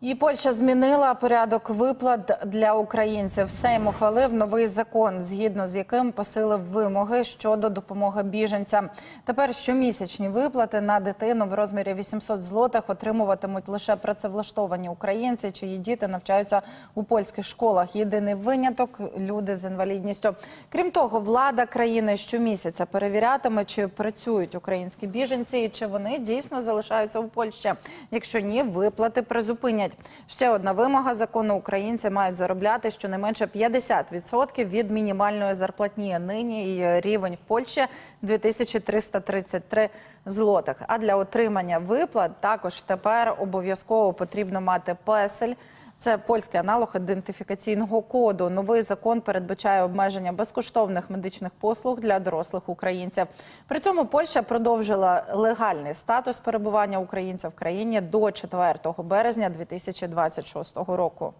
І Польща змінила порядок виплат для українців. Сейм ухвалив новий закон, згідно з яким посилив вимоги щодо допомоги біженцям. Тепер щомісячні виплати на дитину в розмірі 800 злотих отримуватимуть лише працевлаштовані українці, чиї діти навчаються у польських школах. Єдиний виняток люди з інвалідністю. Крім того, влада країни щомісяця перевірятиме, чи працюють українські біженці і чи вони дійсно залишаються у Польщі. Якщо ні, виплати призупинять. Ще одна вимога закону: українці мають заробляти щонайменше 50% від мінімальної зарплатні. Нині її рівень в Польщі 2333 злотих. А для отримання виплат також тепер обов'язково потрібно мати песель. Це польський аналог ідентифікаційного коду. Новий закон передбачає обмеження безкоштовних медичних послуг для дорослих українців. При цьому Польща продовжила легальний статус перебування українця в країні до 4 березня 2026 року.